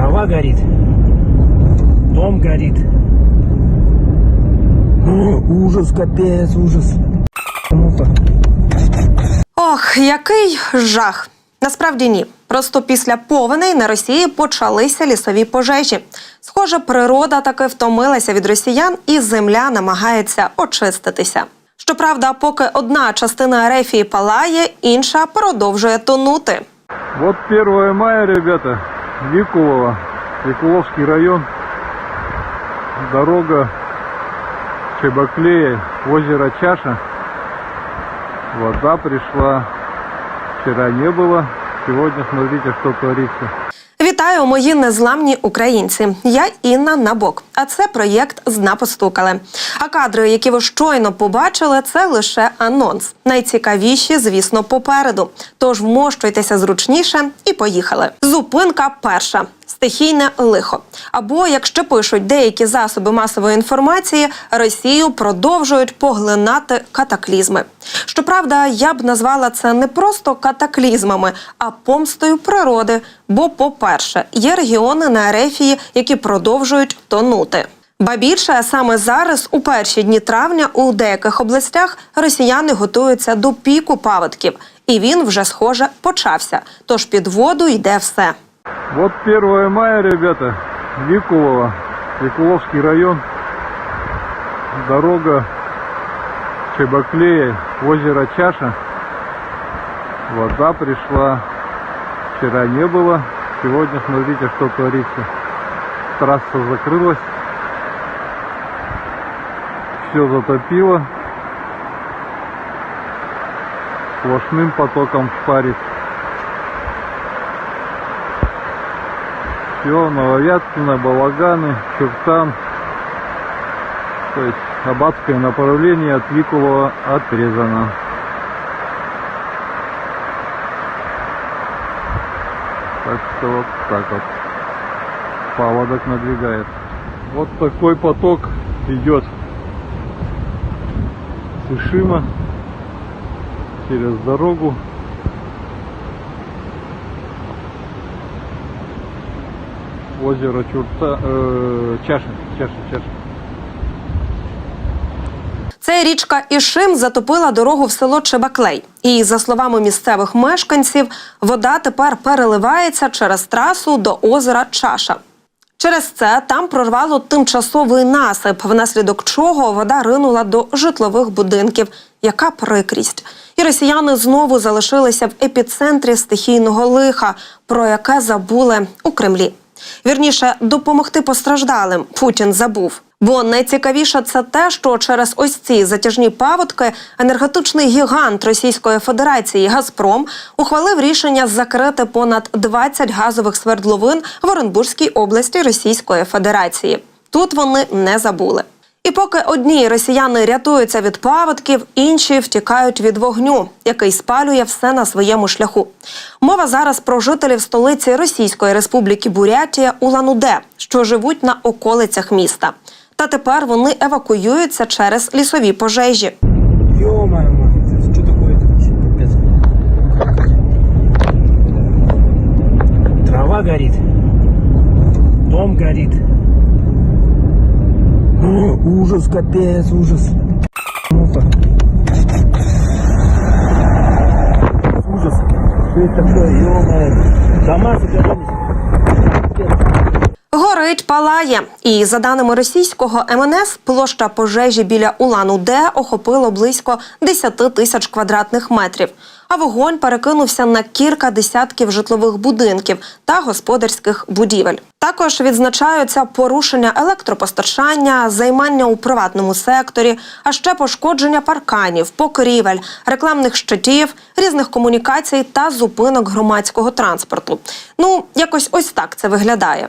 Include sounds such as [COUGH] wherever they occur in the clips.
Трава горит. Дом горит. О, ужас, капец, ужас. Ох, який жах. Насправді ні. Просто після повеней на Росії почалися лісові пожежі. Схоже, природа таки втомилася від росіян, і земля намагається очиститися. Щоправда, поки одна частина Ерефії палає, інша продовжує тонути. Вот 1 мая, ребята, Викулово, Викуловский район, дорога Чебоклея, озеро Чаша. Вода пришла, вчера не было, сегодня смотрите, что творится. Вітаю, мої незламні українці. Я Інна Набок. А це проєкт Зна постукали. А кадри, які ви щойно побачили, це лише анонс. Найцікавіші, звісно, попереду. Тож вмощуйтеся зручніше і поїхали. Зупинка перша. Стихійне лихо. Або, як ще пишуть деякі засоби масової інформації, Росію продовжують поглинати катаклізми. Щоправда, я б назвала це не просто катаклізмами, а помстою природи. Бо, по-перше, є регіони на Ерефії, які продовжують тонути. Ба більше саме зараз, у перші дні травня, у деяких областях росіяни готуються до піку паводків, і він вже схоже почався. Тож під воду йде все. Вот 1 мая, ребята, Викулово, Викуловский район, дорога Чебоклея, озеро Чаша. Вода пришла, вчера не было, сегодня смотрите, что творится. Трасса закрылась, все затопило, сплошным потоком шпарит. Все, Новояткино, Балаганы, Чуртан. То есть Абадское направление от Викулова отрезано. Так что вот так вот. Паводок надвигает. Вот такой поток идет с Ишима через дорогу озеро Чурта, э, Чаша, Чаша, Чаша. Це річка Ішим затопила дорогу в село Чебаклей. І за словами місцевих мешканців, вода тепер переливається через трасу до озера Чаша. Через це там прорвало тимчасовий насип, внаслідок чого вода ринула до житлових будинків. Яка прикрість? І росіяни знову залишилися в епіцентрі стихійного лиха, про яке забули у Кремлі. Вірніше, допомогти постраждалим Путін забув. Бо найцікавіше це те, що через ось ці затяжні паводки енергетичний гігант Російської Федерації Газпром ухвалив рішення закрити понад 20 газових свердловин в Оренбурзькій області Російської Федерації. Тут вони не забули. І поки одні росіяни рятуються від паводків, інші втікають від вогню, який спалює все на своєму шляху. Мова зараз про жителів столиці Російської Республіки Бурятія Улан-Удэ, що живуть на околицях міста. Та тепер вони евакуюються через лісові пожежі. Ё-моё, мать, что такое-то вообще? Капец. Трава горит. Дом горит. Ужас, капец, ужас. Ну-ка. Ужас. Что это такое, ё-моё. Дома загорелись. Горить палає, і за даними російського МНС, площа пожежі біля Улан-Удэ охопило близько 10 тисяч квадратних метрів. А вогонь перекинувся на кілька десятків житлових будинків та господарських будівель. Також відзначаються порушення електропостачання, займання у приватному секторі, а ще пошкодження парканів, покрівель, рекламних щитів, різних комунікацій та зупинок громадського транспорту. Ну, якось ось так це виглядає.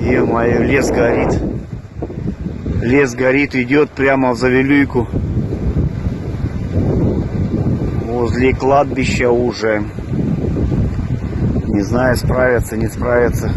Е-мое, лес горит. Лес горит, идет прямо в Завелюйку. Возле кладбища уже. Не знаю, справятся, не справятся.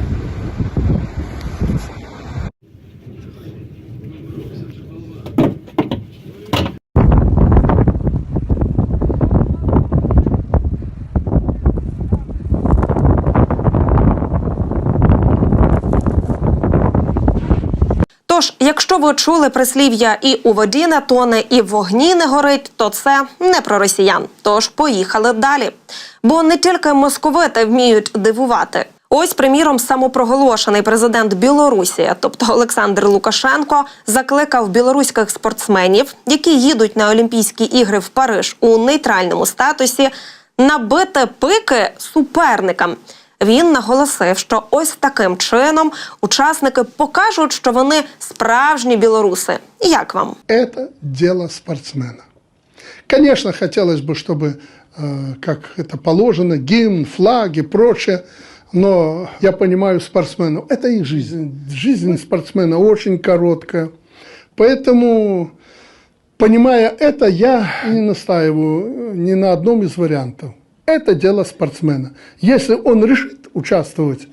Тож, якщо ви чули прислів'я і у воді не тоне, і в вогні не горить, то це не про росіян. Тож поїхали далі. Бо не тільки московити вміють дивувати. Ось, приміром, самопроголошений президент Білорусі, тобто Олександр Лукашенко, закликав білоруських спортсменів, які їдуть на Олімпійські ігри в Париж у нейтральному статусі, набити пики суперникам. Він наголосив, що ось таким чином учасники покажуть, що вони справжні білоруси. Як вам? это дело спортсмена. Конечно, хотелось бы, чтобы, э, как это положено, гимн, флаги, прочее, но я понимаю спортсменов, это их жизнь. Жизнь спортсмена очень короткая. Поэтому, понимая это, я не настаиваю э, ни на одном из вариантов. Это дело спортсмена. Если он решит участвовать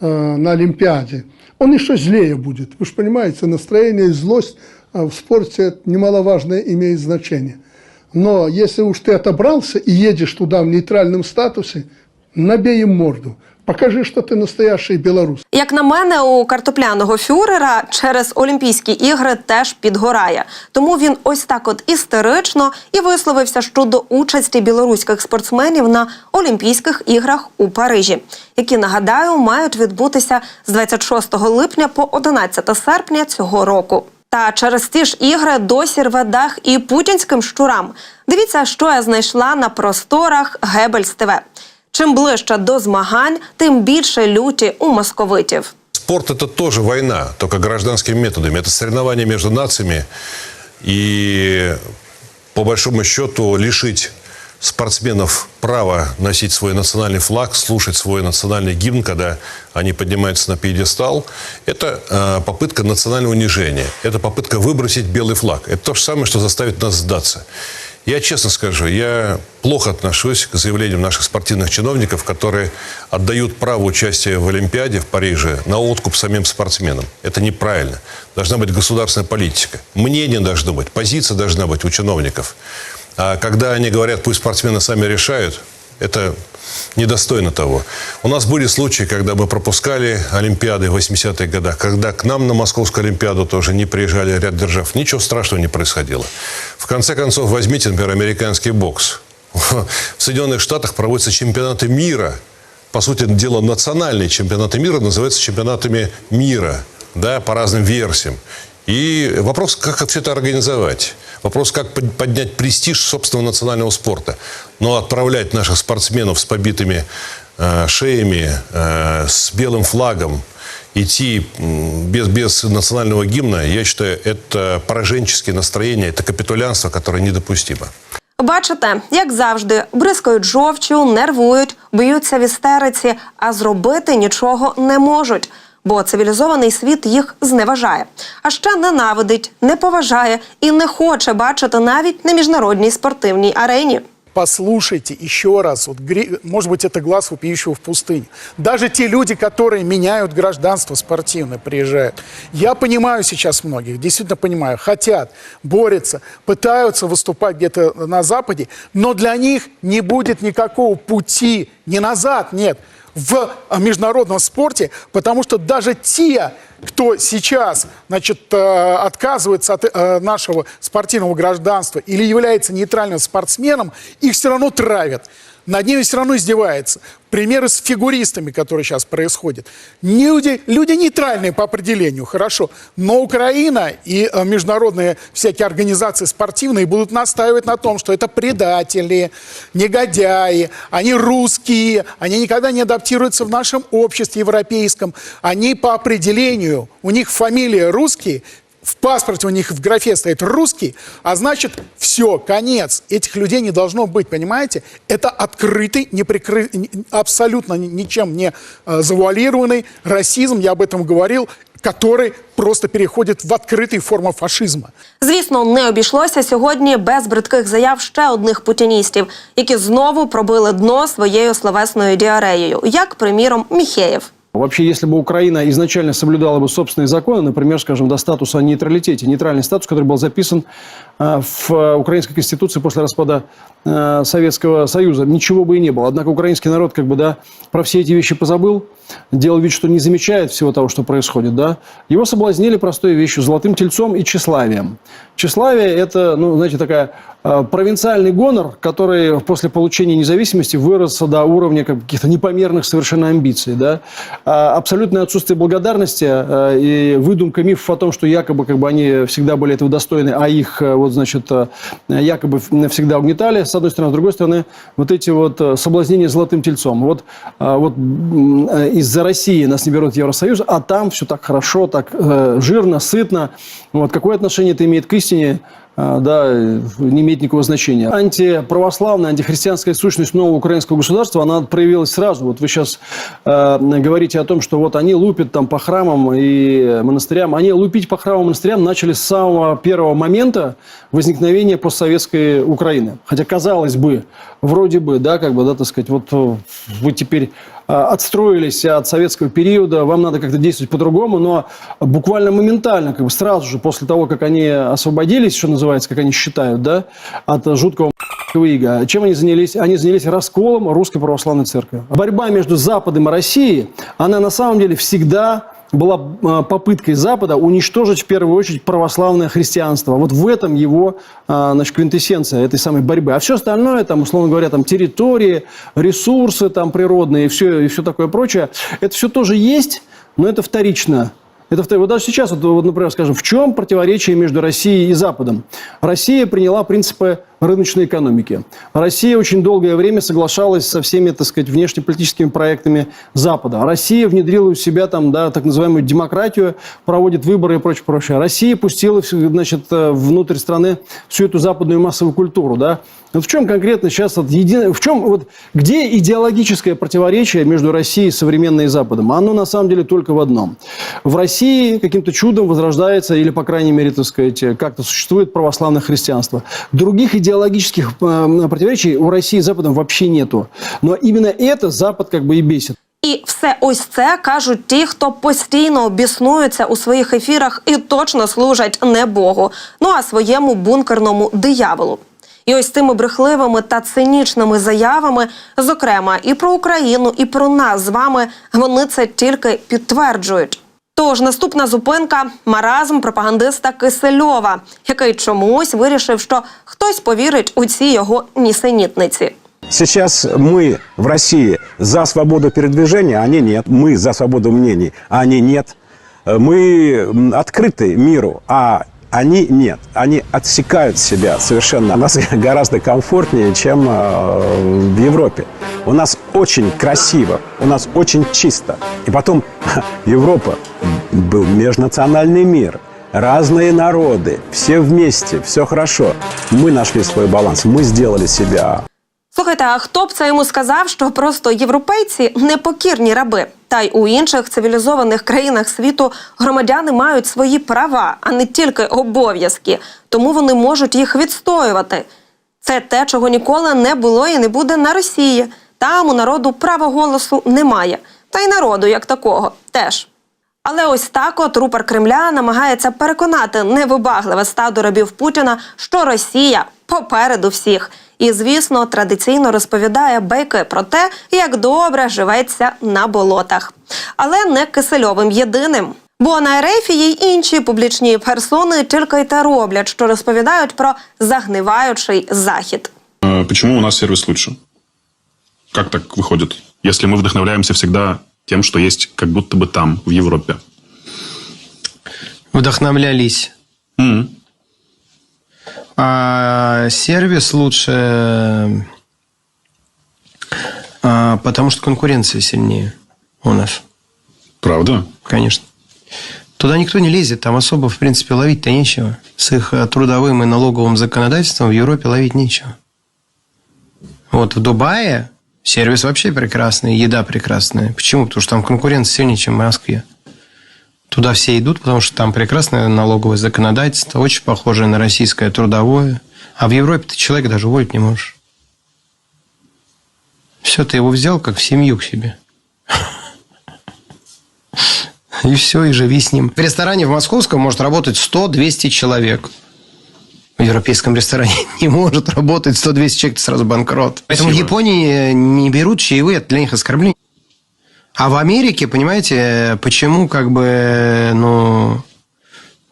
э, на Олимпиаде, он еще злее будет. Вы же понимаете, настроение и злость э, в спорте это немаловажное имеет значение. Но если уж ты отобрался и едешь туда в нейтральном статусе, набей им морду. Покажи, что ты настоящий белорус. Як на мене, у картопляного фюрера через Олімпійські ігри теж підгорає. Тому він ось так от істерично і висловився щодо участі білоруських спортсменів на Олімпійських іграх у Парижі, які нагадаю мають відбутися з 26 липня по 11 серпня цього року. Та через ті ж ігри досі рве дах і путінським щурам. Дивіться, що я знайшла на просторах Гебельс ТВ. Чим ближче до змагань, тим більше люті у московитів. Спорт это тоже война, только гражданскими методами. Это соревнование между нациями. И по большому счету лишить спортсменов права носить свой национальный флаг, слушать свой национальный гимн, когда они поднимаются на пьедестал, это э, попытка национального унижения. Это попытка выбросить белый флаг. Это то же самое, что заставит нас сдаться. Я честно скажу, я плохо отношусь к заявлениям наших спортивных чиновников, которые отдают право участия в Олимпиаде в Париже на откуп самим спортсменам. Это неправильно. Должна быть государственная политика. Мнение должно быть, позиция должна быть у чиновников. А когда они говорят, пусть спортсмены сами решают, это недостойно того. У нас были случаи, когда мы пропускали Олимпиады в 80-х годах, когда к нам на Московскую Олимпиаду тоже не приезжали ряд держав. Ничего страшного не происходило. В конце концов, возьмите, например, американский бокс. [LAUGHS] В Соединенных Штатах проводятся чемпионаты мира. По сути дела, национальные чемпионаты мира называются чемпионатами мира, да, по разным версиям. И вопрос, как все это организовать. Вопрос, как под- поднять престиж собственного национального спорта. Но отправлять наших спортсменов с побитыми э, шеями, э, с белым флагом, идти м, без, без национального гимна, я считаю, это пораженческие настроения, это капитулянство, которое недопустимо. Бачите, як завжди, бризкають жовчю, нервують, б'ються в істериці, а зробити нічого не можуть. Бо цивілізований світ їх зневажає, а ще ненавидить, не поважає і не хоче бачити навіть на міжнародній спортивній арені. Послушайте еще раз, вот, может быть, это глаз вопиющего в пустыне. Даже те люди, которые меняют гражданство спортивно, приезжают. Я понимаю сейчас многих, действительно понимаю, хотят, борются, пытаются выступать где-то на Западе, но для них не будет никакого пути, не назад, нет, в а, международном спорте, потому что даже те, кто сейчас значит, э, отказывается от э, нашего спортивного гражданства или является нейтральным спортсменом, их все равно травят. Над ними все равно издевается. Примеры с фигуристами, которые сейчас происходят. Люди, люди нейтральные по определению, хорошо. Но Украина и э, международные всякие организации спортивные будут настаивать на том, что это предатели, негодяи, они русские, они никогда не адаптируются в нашем обществе европейском. Они по определению, у них фамилия русские, в паспорте у них в графе стоит русский, а значит, все, конец. Этих людей не должно быть, понимаете? Это открытый, неприкры... н- абсолютно ни- ничем не э, завуалированный расизм, я об этом говорил, который просто переходит в открытые формы фашизма. Звісно, не обійшлося сьогодні без бридких заяв ще одних путіністів, які знову пробили дно своєю словесною діареєю, як приміром Міхеєв. Вообще, если бы Украина изначально соблюдала бы собственные законы, например, скажем, до статуса о нейтралитете, нейтральный статус, который был записан э, в э, Украинской Конституции после распада э, Советского Союза, ничего бы и не было. Однако украинский народ как бы, да, про все эти вещи позабыл, делал вид, что не замечает всего того, что происходит, да. Его соблазнили простой вещью – золотым тельцом и тщеславием. Тщеславие – это, ну, знаете, такая э, провинциальный гонор, который после получения независимости вырос до уровня каких-то непомерных совершенно амбиций, да. А абсолютное отсутствие благодарности э, и выдумка мифов о том, что якобы как бы они всегда были этого достойны, а их э, вот значит э, якобы всегда угнетали. С одной стороны, с другой стороны, вот эти вот э, соблазнения золотым тельцом. Вот э, вот м, э, из-за России нас не берут в Евросоюз, а там все так хорошо, так э, жирно, сытно. Вот какое отношение это имеет к истине? А, да, не имеет никакого значения. Антиправославная, антихристианская сущность нового украинского государства, она проявилась сразу. Вот вы сейчас э, говорите о том, что вот они лупят там по храмам и монастырям. Они лупить по храмам и монастырям начали с самого первого момента возникновения постсоветской Украины. Хотя, казалось бы, вроде бы, да, как бы, да, так сказать, вот вы теперь отстроились от советского периода, вам надо как-то действовать по-другому, но буквально моментально, как бы сразу же после того, как они освободились, что называется, как они считают, да, от жуткого ига. Чем они занялись? Они занялись расколом Русской Православной Церкви. Борьба между Западом и Россией, она на самом деле всегда была э, попыткой Запада уничтожить в первую очередь православное христианство. Вот в этом его э, значит, квинтэссенция этой самой борьбы. А все остальное, там, условно говоря, там, территории, ресурсы там, природные и все, и все такое прочее, это все тоже есть, но это вторично. Это. Вот даже сейчас, вот, вот, например, скажем, в чем противоречие между Россией и Западом? Россия приняла принципы рыночной экономики. Россия очень долгое время соглашалась со всеми, так сказать, внешнеполитическими проектами Запада. Россия внедрила у себя там, да, так называемую демократию, проводит выборы и прочее, прочее. Россия пустила, значит, э, внутрь страны всю эту западную массовую культуру, да. Вот в чем конкретно сейчас, вот, еди... в чем, вот, где идеологическое противоречие между Россией современной и Западом? Оно на самом деле только в одном. В России каким-то чудом возрождается, или, по крайней мере, так сказать, как-то существует православное христианство. Других идеологических э, противоречий у России и Западом вообще нету. Но именно это Запад как бы и бесит. І все ось це кажуть ті, хто постійно біснуються у своїх ефірах і точно служать не Богу, ну а своєму бункерному дияволу. І ось цими брехливими та цинічними заявами, зокрема і про Україну, і про нас з вами, вони це тільки підтверджують. Тож наступна зупинка маразм пропагандиста Кисельова, який чомусь вирішив, що хтось повірить у ці його нісенітниці. Сейчас мы в России за свободу передвижения, а они нет. Мы за свободу мнений, а они нет. Э, Мы м, открыты миру, а они нет. Они отсекают себя совершенно. У нас [LAUGHS] гораздо комфортнее, чем э, в Европе. У нас очень красиво, у нас очень чисто. И потом [LAUGHS] Европа был межнациональный мир. Разные народы, все вместе, все хорошо. Мы нашли свой баланс, мы сделали себя. Слухайте, а хто б це йому сказав, що просто європейці непокірні раби? Та й у інших цивілізованих країнах світу громадяни мають свої права, а не тільки обов'язки, тому вони можуть їх відстоювати. Це те, чого ніколи не було і не буде на Росії. Там у народу права голосу немає, та й народу як такого теж. Але ось так от рупор Кремля намагається переконати невибагливе стадо рабів Путіна, що Росія попереду всіх. І, звісно, традиційно розповідає байки про те, як добре живеться на болотах. Але не Кисельовим єдиним. Бо на Ерефії й інші публічні персони тільки й те роблять, що розповідають про загниваючий захід. Э, Почему у нас сервис лучше? Как так выходит? Если мы вдохновляемся всегда тем, что есть как будто бы там, в Европе. Вдохновлялись. М. А сервис лучше, а, потому что конкуренция сильнее у нас, Правда? конечно. Туда никто не лезет, там особо, в принципе, ловить-то нечего. С их э, трудовым и налоговым законодательством в Европе ловить нечего. Вот в Дубае сервис вообще прекрасный, еда прекрасная. Почему? Потому что там конкуренция сильнее, чем в Москве. Туда все идут, потому что там прекрасное налоговое законодательство, очень похожее на российское трудовое. А в Европе ты человека даже уволить не можешь. Все, ты его взял как в семью к себе. [LAUGHS] И все, и живи с ним. В ресторане в Московском может работать 100-200 человек. В европейском ресторане [LAUGHS] не может работать 100-200 человек, это сразу банкрот. Поэтому в. Японии не берут чаевые, это для них оскорбление. А в Америке, понимаете, почему как бы, ну,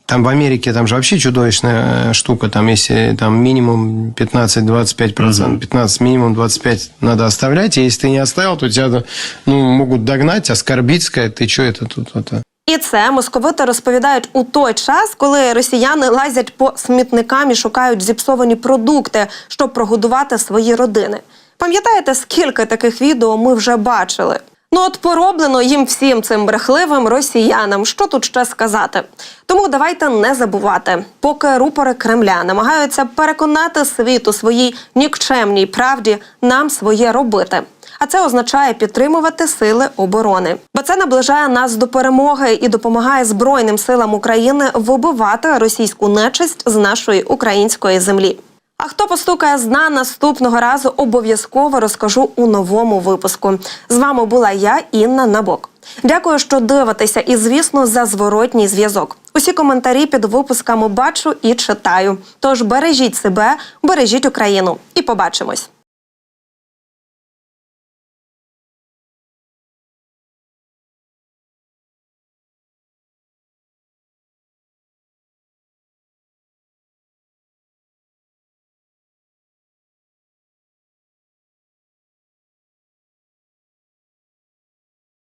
там в Америке там же вообще чудовищная штука. Там если там минимум 15-25%, 15, минимум 25 надо оставлять. И если ты не оставил, то тебя ну, могут догнать, оскорбить, сказать, ты что это тут? Это? І це московити розповідають у той час, коли росіяни лазять по смітникам і шукають зіпсовані продукти, щоб прогодувати свої родини. Пам'ятаєте, скільки таких відео ми вже бачили? Ну от пороблено їм всім цим брехливим росіянам. Що тут ще сказати? Тому давайте не забувати, поки рупори Кремля намагаються переконати світ у своїй нікчемній правді, нам своє робити. А це означає підтримувати сили оборони, бо це наближає нас до перемоги і допомагає Збройним силам України вибивати російську нечисть з нашої української землі. А хто постукає з дна наступного разу, обов'язково розкажу у новому випуску. З вами була я, Інна Набок. Дякую, що дивитеся, і звісно, за зворотній зв'язок. Усі коментарі під випусками бачу і читаю. Тож бережіть себе, бережіть Україну, і побачимось.